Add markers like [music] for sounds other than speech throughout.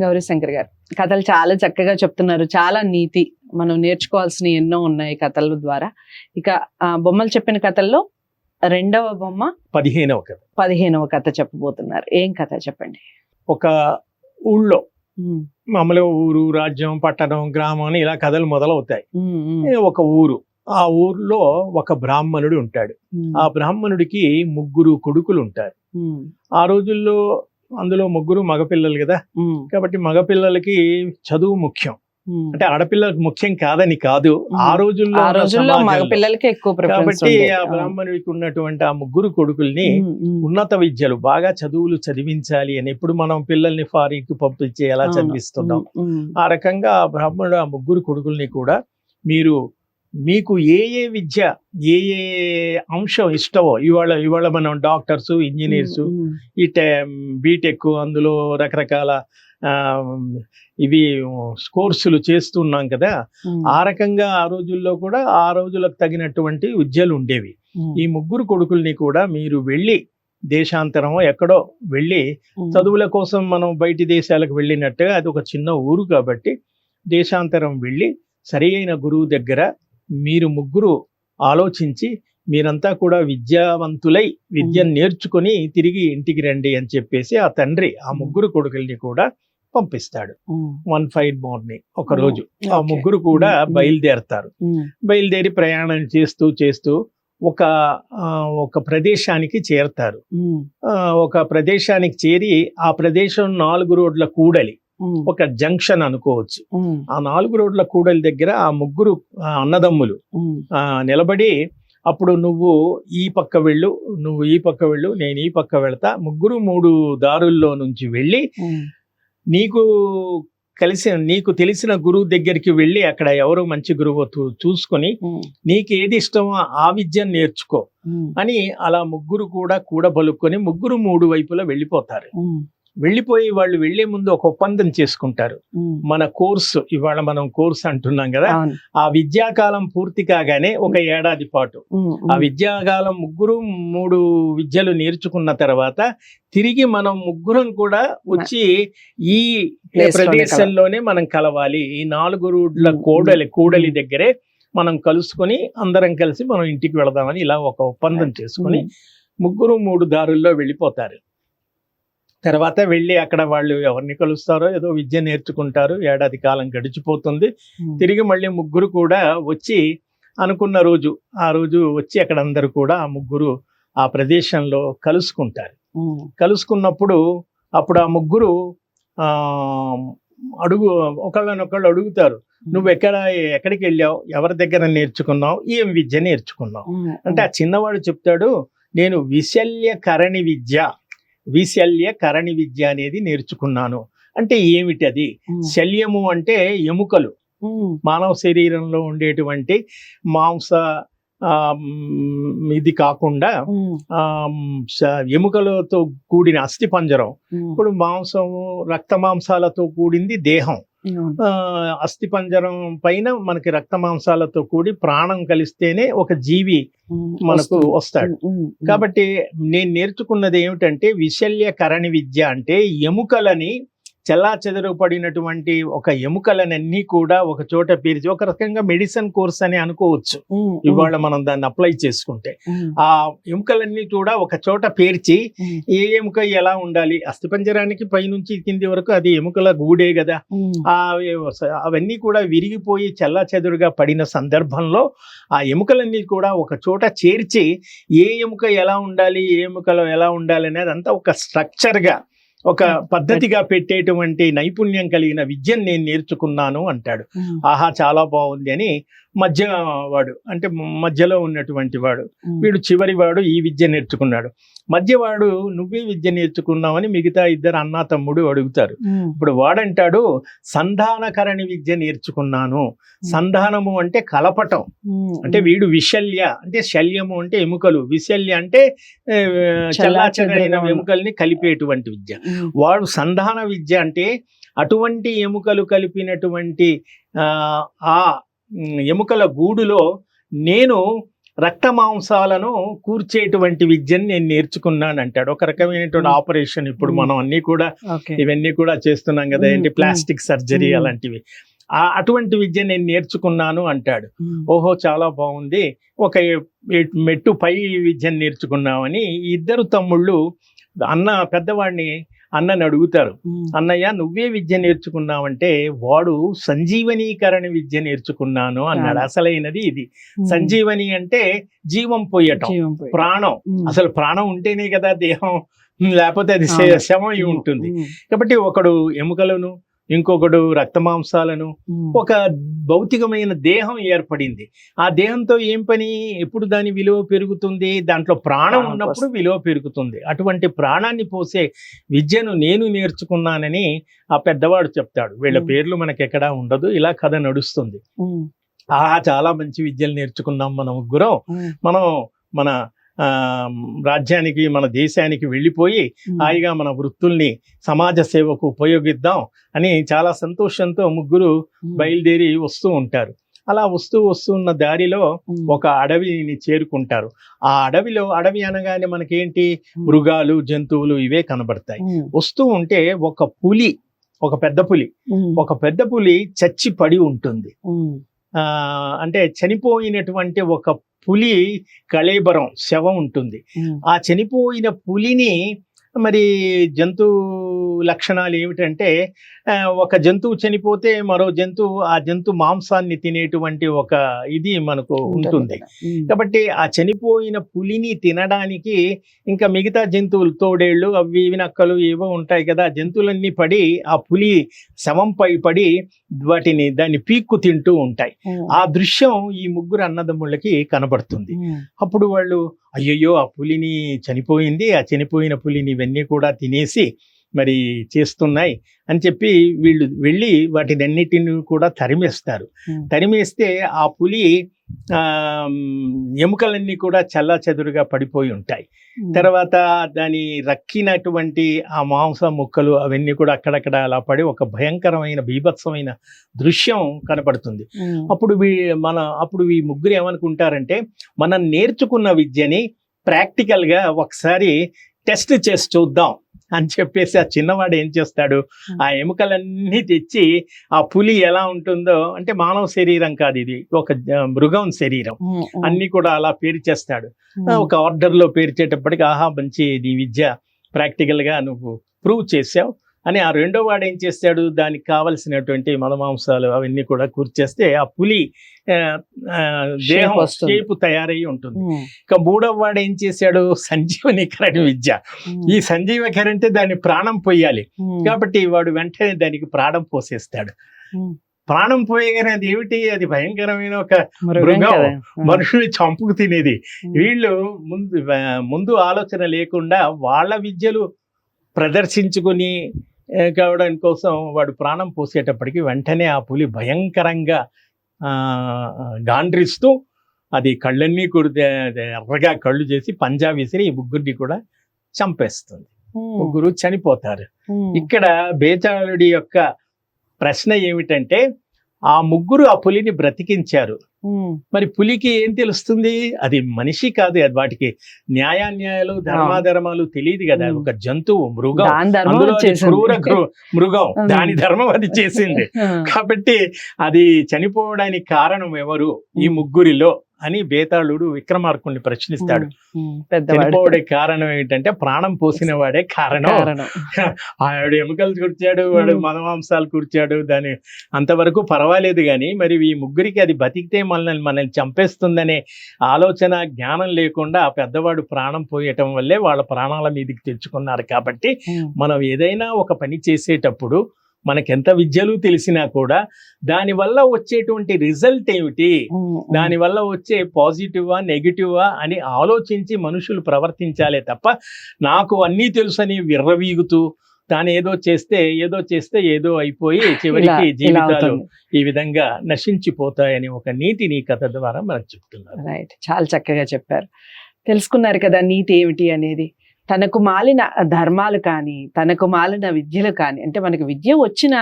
గౌరీశంకర్ గారు. కథలు చాలా చక్కగా చెప్తున్నారు. చాలా నీతి మనం నేర్చుకోవాల్సిన ఎన్నో ఉన్నాయి కథల ద్వారా. ఇక ఆ, బొమ్మలు చెప్పిన కథల్లో రెండవ బొమ్మ పదిహేనవ కథ. పదిహేనవ కథ చెప్పబోతున్నారు. ఏం కథ చెప్పండి? ఒక ఊళ్ళో మామూలుగా ఊరు రాజ్యం పట్టణం గ్రామం అని ఇలా కథలు మొదలవుతాయి. ఒక ఊరు. ఆ ఊర్లో ఒక బ్రాహ్మణుడు ఉంటాడు. ఆ బ్రాహ్మణుడికి ముగ్గురు కొడుకులు ఉంటారు. ఆ రోజుల్లో అందులో ముగ్గురు మగపిల్లలు కదా. కాబట్టి మగపిల్లలకి చదువు ముఖ్యం. అంటే ఆడపిల్లలకు ముఖ్యం కాదని కాదు. ఆ రోజుల్లో ఆ రోజుల్లో మగ సమాజంలో. పిల్లలకి ఎక్కువ కాబట్టి ఆ బ్రాహ్మణుడికి ఉన్నటువంటి ఆ ముగ్గురు కొడుకుల్ని ఉన్నత విద్యలు బాగా చదువులు చదివించాలి అని ఎప్పుడు మనం పిల్లల్ని ఫారిన్కి పంపించి ఎలా చదివిస్తున్నాం. ఆ రకంగా ఆ బ్రాహ్మణుడు ఆ ముగ్గురు కొడుకుల్ని కూడా మీరు మీకు ఏ ఏ విద్య ఏ ఏ అంశం ఇష్టమో ఇవాళ ఇవాళ మనం డాక్టర్స్ ఇంజనీర్స్ ఈ బీటెక్ అందులో రకరకాల ఇవి కోర్సులు చేస్తున్నాం కదా ఆ రకంగా ఆ రోజుల్లో కూడా ఆ రోజులకు తగినటువంటి విద్యలు ఉండేవి. ఈ ముగ్గురు కొడుకుల్ని కూడా మీరు వెళ్ళి దేశాంతరం ఎక్కడో వెళ్ళి చదువుల కోసం మనం బయటి దేశాలకు వెళ్ళినట్టుగా అది ఒక చిన్న ఊరు కాబట్టి దేశాంతరం వెళ్ళి సరి అయిన గురువు దగ్గర మీరు ముగ్గురు ఆలోచించి మీరంతా కూడా విద్యావంతులై విద్యను నేర్చుకొని తిరిగి ఇంటికి రండి అని చెప్పేసి ఆ తండ్రి ఆ ముగ్గురు కొడుకుల్ని కూడా పంపిస్తాడు. వన్ ఫైవ్ మార్నింగ్ ఒక రోజు. ఆ ముగ్గురు కూడా. బయలుదేరతారు. బయలుదేరి ప్రయాణం చేస్తూ చేస్తూ ఒక ఒక ప్రదేశానికి చేరతారు. ఒక ప్రదేశానికి చేరి ఆ ప్రదేశం నాలుగు రోడ్ల కూడలి. ఒక జంక్షన్ అనుకోవచ్చు. ఆ నాలుగు రోడ్ల కూడలి దగ్గర ఆ ముగ్గురు అన్నదమ్ములు ఆ, నిలబడి అప్పుడు నువ్వు ఈ పక్క వెళ్ళు నువ్వు ఈ పక్క వెళ్ళు నేను ఈ పక్క వెళ్తా. ముగ్గురు మూడు దారుల్లో నుంచి వెళ్ళి నీకు కలిసి నీకు తెలిసిన గురువు దగ్గరికి వెళ్ళి అక్కడ ఎవరు మంచి గురువు చూసుకొని నీకు ఏది ఇష్టమో ఆ విద్యను నేర్చుకో అని అలా ముగ్గురు కూడా కూడబలుక్కొని ముగ్గురు మూడు వైపులా వెళ్ళిపోతారు. వెళ్ళిపోయి వాళ్ళు వెళ్ళే ముందు ఒక ఒప్పందం చేసుకుంటారు. మన కోర్సు ఇవాళ మనం కోర్సు అంటున్నాం కదా ఆ విద్యాకాలం పూర్తి కాగానే ఒక ఏడాది పాటు. ఆ విద్యాకాలం ముగ్గురు మూడు విద్యలు నేర్చుకున్న తర్వాత తిరిగి మనం ముగ్గురం కూడా వచ్చి ఈ ప్రదేశంలోనే మనం కలవాలి. ఈ నాలుగు రోడ్ల కూడలి కూడలి. దగ్గరే మనం కలుసుకొని అందరం కలిసి మనం ఇంటికి వెళదామని ఇలా ఒక ఒప్పందం చేసుకుని ముగ్గురు మూడు దారుల్లో వెళ్ళిపోతారు. తర్వాత వెళ్ళి అక్కడ వాళ్ళు ఎవరిని కలుస్తారో ఏదో విద్య నేర్చుకుంటారు. ఏడాది కాలం గడిచిపోతుంది. తిరిగి మళ్ళీ ముగ్గురు కూడా వచ్చి అనుకున్న రోజు ఆ రోజు వచ్చి అక్కడ అందరూ కూడా ఆ ముగ్గురు ఆ ప్రదేశంలో కలుసుకుంటారు. కలుసుకున్నప్పుడు అప్పుడు ఆ ముగ్గురు అడుగు ఒకళ్ళనొకళ్ళు అడుగుతారు. నువ్వు ఎక్కడ ఎక్కడికి వెళ్ళావు? ఎవరి దగ్గర నేర్చుకున్నావు? ఏం విద్య నేర్చుకున్నావు? అంటే ఆ చిన్నవాడు చెప్తాడు నేను విశల్య కరణి విద్య విశల్య కరణి విద్య అనేది నేర్చుకున్నాను. అంటే ఏమిటి అది శల్యము అంటే ఎముకలు. మానవ శరీరంలో ఉండేటువంటి మాంస ఇది కాకుండా ఎముకలతో కూడిన అస్థి పంజరం ఇప్పుడు మాంసము రక్త మాంసాలతో కూడింది దేహం. ఆ, అస్థి పంజరం పైన మనకి రక్త మాంసాలతో కూడి ప్రాణం కలిస్తేనే ఒక జీవి మనకు వస్తాడు. కాబట్టి నేను నేర్చుకున్నది ఏమిటంటే విశల్య కరణి విద్య అంటే ఎముకలని చెల్లా పడినటువంటి ఒక ఎముకలనన్నీ కూడా ఒక చోట పేర్చి ఒక రకంగా మెడిసిన్ కోర్స్ అని అనుకోవచ్చు. ఇవాళ మనం దాన్ని అప్లై చేసుకుంటే. ఆ ఎముకలన్నీ కూడా ఒక చోట పేర్చి ఏ ఎముక ఎలా ఉండాలి? అస్థిపంజరానికి పైనుంచి కింది వరకు అది ఎముకల గూడే కదా ఆ అవన్నీ కూడా విరిగిపోయి చెల్లా చెదురుగా పడిన సందర్భంలో ఆ ఎముకలన్నీ కూడా ఒక చోట చేర్చి ఏ ఎముక ఎలా ఉండాలి? ఏ ఎముకలో ఎలా ఉండాలి? అనేది అంతా ఒక స్ట్రక్చర్గా ఒక పద్ధతిగా పెట్టేటువంటి నైపుణ్యం కలిగిన విద్యను నేను నేర్చుకున్నాను అంటాడు. ఆహా చాలా బాగుంది అని మధ్య వాడు అంటే మధ్యలో ఉన్నటువంటి వాడు. వీడు చివరి వాడు ఈ విద్య నేర్చుకున్నాడు. మధ్యవాడు నువ్వే విద్య నేర్చుకున్నావని మిగతా ఇద్దరు అన్నా తమ్ముడు అడుగుతారు. ఇప్పుడు వాడంటాడు సంధానకరణి విద్య నేర్చుకున్నాను. సంధానము అంటే కలపటం. అంటే వీడు విశల్య అంటే శల్యము అంటే ఎముకలు. విశల్య అంటే చెదరైన ఎముకల్ని కలిపేటువంటి విద్య. వాడు సంధాన విద్య అంటే అటువంటి ఎముకలు కలిపినటువంటి ఆ, ఎముకల గూడులో నేను రక్త మాంసాలను కూర్చేటువంటి విద్యను నేను నేర్చుకున్నాను అంటాడు ఒక రకమైనటువంటి. ఆపరేషన్ ఇప్పుడు. మనం అన్ని కూడా ఇవన్నీ కూడా చేస్తున్నాం కదా. ఏంటి ప్లాస్టిక్ సర్జరీ. అలాంటివి ఆ అటువంటి విద్య నేను నేర్చుకున్నాను అంటాడు ఓహో చాలా బాగుంది ఒక మెట్టు పై విద్యను నేర్చుకున్నామని ఇద్దరు తమ్ముళ్ళు అన్న పెద్దవాడిని అన్నని అడుగుతారు అన్నయ్య నువ్వే విద్య నేర్చుకున్నావంటే వాడు సంజీవనీకరణ విద్య నేర్చుకున్నాను అన్నాడు. అసలైనది ఇది సంజీవని అంటే జీవం పోయటం. ప్రాణం. అసలు ప్రాణం ఉంటేనే కదా దేహం లేకపోతే అది శ- అవును. శవం అయి ఉంటుంది. కాబట్టి ఒకడు ఎముకలను ఇంకొకడు రక్త మాంసాలను. ఒక భౌతికమైన దేహం ఏర్పడింది ఆ దేహంతో ఏం పని ఎప్పుడు దాని విలువ పెరుగుతుంది దాంట్లో ప్రాణం ఉన్నప్పుడు. విలువ పెరుగుతుంది అటువంటి ప్రాణాన్ని పోసే విద్యను నేను నేర్చుకున్నానని ఆ పెద్దవాడు చెప్తాడు వీళ్ళ. పేర్లు మనకి ఎక్కడా ఉండదు ఇలా కథ నడుస్తుంది ఉమ్. ఆ చాలా మంచి విద్యలు నేర్చుకున్నాం మన ముగ్గురం. మనం మన రాజ్యానికి మన దేశానికి వెళ్ళిపోయి. హాయిగా మన వృత్తుల్ని సమాజ సేవకు ఉపయోగిద్దాం అని చాలా సంతోషంతో ముగ్గురు. బయలుదేరి వస్తూ ఉంటారు అలా వస్తూ వస్తున్న దారిలో. ఒక అడవిని చేరుకుంటారు ఆ అడవిలో అడవి అనగానే మనకేంటి. మృగాలు జంతువులు ఇవే కనబడతాయి. వస్తూ ఉంటే ఒక పులి ఒక పెద్ద పులి. ఒక పెద్ద పులి చచ్చి పడి ఉంటుంది అంటే చనిపోయినటువంటి ఒక పులి కళేబరం శవం ఉంటుంది. ఆ చనిపోయిన పులిని మరి జంతు లక్షణాలు ఏమిటంటే ఒక జంతువు చనిపోతే మరో జంతువు ఆ జంతు మాంసాన్ని తినేటువంటి ఒక ఇది మనకు ఉంటుంది. కాబట్టి ఆ చనిపోయిన పులిని తినడానికి ఇంకా మిగతా జంతువులు తోడేళ్ళు అవి ఇవి నక్కలు ఏవో ఉంటాయి కదా జంతువులన్నీ పడి ఆ పులి శవంపై పడి వాటిని దాన్ని పీక్కు తింటూ ఉంటాయి. ఆ దృశ్యం ఈ ముగ్గురు అన్నదమ్ముళ్ళకి కనబడుతుంది. అప్పుడు వాళ్ళు అయ్యయ్యో ఆ పులిని చనిపోయింది. ఆ చనిపోయిన పులిని ఇవన్నీ కూడా తినేసి మరి చేస్తున్నాయి అని చెప్పి వీళ్ళు వెళ్ళి వాటినన్నిటిని కూడా తరిమేస్తారు. తరిమేస్తే ఆ పులి ఎముకలన్నీ కూడా చల్లా చెదురుగా పడిపోయి ఉంటాయి. తర్వాత దాని రక్కినటువంటి ఆ మాంస ముక్కలు అవన్నీ కూడా అక్కడక్కడ అలా పడి ఒక భయంకరమైన బీభత్సమైన దృశ్యం కనపడుతుంది. అప్పుడు వీ మన అప్పుడు ఈ ముగ్గురు ఏమనుకుంటారంటే మనం నేర్చుకున్న విద్యని ప్రాక్టికల్గా ఒకసారి టెస్ట్ చేసి చూద్దాం అని చెప్పేసి ఆ చిన్నవాడు ఏం చేస్తాడు ఆ ఎముకలన్నీ తెచ్చి ఆ పులి ఎలా ఉంటుందో అంటే మానవ శరీరం కాదు ఇది ఒక మృగం శరీరం. అన్ని కూడా అలా పేర్చేస్తాడు. ఒక ఆర్డర్లో పేర్చేటప్పటికి ఆహా మంచి నీ విద్య ప్రాక్టికల్గా నువ్వు ప్రూవ్ చేసావు అని ఆ రెండో వాడు ఏం చేస్తాడు దానికి కావలసినటువంటి మలమాంసాలు అవన్నీ కూడా కూర్చేస్తే ఆ పులి దేహం. షేపు తయారై ఉంటుంది. ఇక మూడవ వాడు ఏం చేశాడు [laughs] సంజీవనీకరణ విద్య ఉమ్. ఈ సంజీవకరణ అంటే దాని ప్రాణం పోయాలి. కాబట్టి వాడు వెంటనే దానికి ప్రాణం పోసేస్తాడు. ప్రాణం పోయగానే అది ఏమిటి అది భయంకరమైన ఒక మృగం. [laughs] మనుషుల్ని చంపుకు తినేది. వీళ్ళు ముందు ముందు ఆలోచన లేకుండా వాళ్ళ విద్యలు ప్రదర్శించుకుని కావడం కోసం వాడు ప్రాణం పోసేటప్పటికి వెంటనే ఆ పులి భయంకరంగా గాండ్రిస్తూ అది కళ్ళన్నీ కూడా ఎర్రగా కళ్ళు చేసి పంజా విసిరి ఈ ముగ్గురిని కూడా చంపేస్తుంది. ముగ్గురు చనిపోతారు. ఇక్కడ బేతాళుడి యొక్క ప్రశ్న ఏమిటంటే ఆ ముగ్గురు ఆ పులిని బ్రతికించారు. మరి పులికి ఏం తెలుస్తుంది అది మనిషి కాదు అది వాటికి న్యాయాన్యాయాలు ధర్మాధర్మాలు తెలియదు కదా. ఒక జంతువు మృగం. క్రూర క్రూ- మృగం. దాని ధర్మం అది చేసింది. కాబట్టి అది చనిపోవడానికి కారణం ఎవరు ఈ. ముగ్గురిలో అని బేతాళుడు విక్రమార్కుడిని ప్రశ్నిస్తాడు. చనిపోవడానికి కారణం ఏంటంటే ప్రాణం పోసిన వాడే కారణం. ఆవిడ ఎముకలు కూర్చాడు వాడు ఉమ్. మదమాంసాలు కూర్చాడు దాని అంతవరకు పర్వాలేదు కానీ మరి ఈ ముగ్గురికి అది బతికితే మనల్ని మనల్ని చంపేస్తుందనే ఆలోచన జ్ఞానం లేకుండా ఆ పెద్దవాడు ప్రాణం పోయటం వల్లే వాళ్ళ ప్రాణాల మీదకి తెచ్చుకున్నారు. కాబట్టి. మనం ఏదైనా ఒక పని చేసేటప్పుడు మనకెంత విద్యలు తెలిసినా కూడా దానివల్ల వచ్చేటువంటి రిజల్ట్ ఏమిటి. దానివల్ల వచ్చే పాజిటివా నెగిటివా అని ఆలోచించి మనుషులు ప్రవర్తించాలే తప్ప నాకు అన్నీ తెలుసని విర్రవీగుతూ తాను ఏదో చేస్తే ఏదో చేస్తే ఏదో అయిపోయి చివరికి జీవితాలు ఈ విధంగా నశించిపోతాయని ఒక నీతిని కథ ద్వారా మనకు చెప్తున్నారు. రైట్ చాలా చక్కగా చెప్పారు. తెలుసుకున్నారు కదా నీతి ఏమిటి అనేది. తనకు మాలిన ధర్మాలు కానీ తనకు మాలిన విద్యలు కానీ అంటే మనకి విద్య వచ్చినా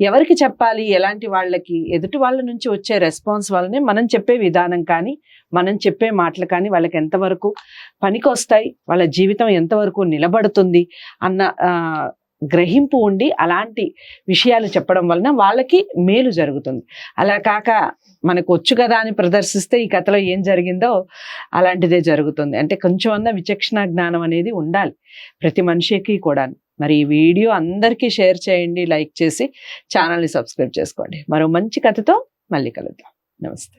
ఎవరికి చెప్పాలి? ఎలాంటి వాళ్ళకి? ఎదుటి వాళ్ళ నుంచి వచ్చే రెస్పాన్స్ వల్లనే మనం చెప్పే విధానం కానీ మనం చెప్పే మాటలు కానీ వాళ్ళకి ఎంతవరకు పనికొస్తాయి? వాళ్ళ జీవితం ఎంతవరకు నిలబడుతుంది? అన్న ఆ, గ్రహింపు ఉండి అలాంటి విషయాలు చెప్పడం వలన వాళ్ళకి మేలు జరుగుతుంది. అలా కాక మనకు వచ్చు కదా అని ప్రదర్శిస్తే ఈ కథలో ఏం జరిగిందో అలాంటిదే జరుగుతుంది. అంటే కొంచెం అన్న విచక్షణ జ్ఞానం అనేది ఉండాలి ప్రతి మనిషికి కూడా మరి ఈ వీడియో అందరికీ షేర్ చేయండి లైక్ చేసి ఛానల్ని సబ్స్క్రైబ్ చేసుకోండి. మరో మంచి కథతో మళ్ళీ కలుద్దాం. నమస్తే.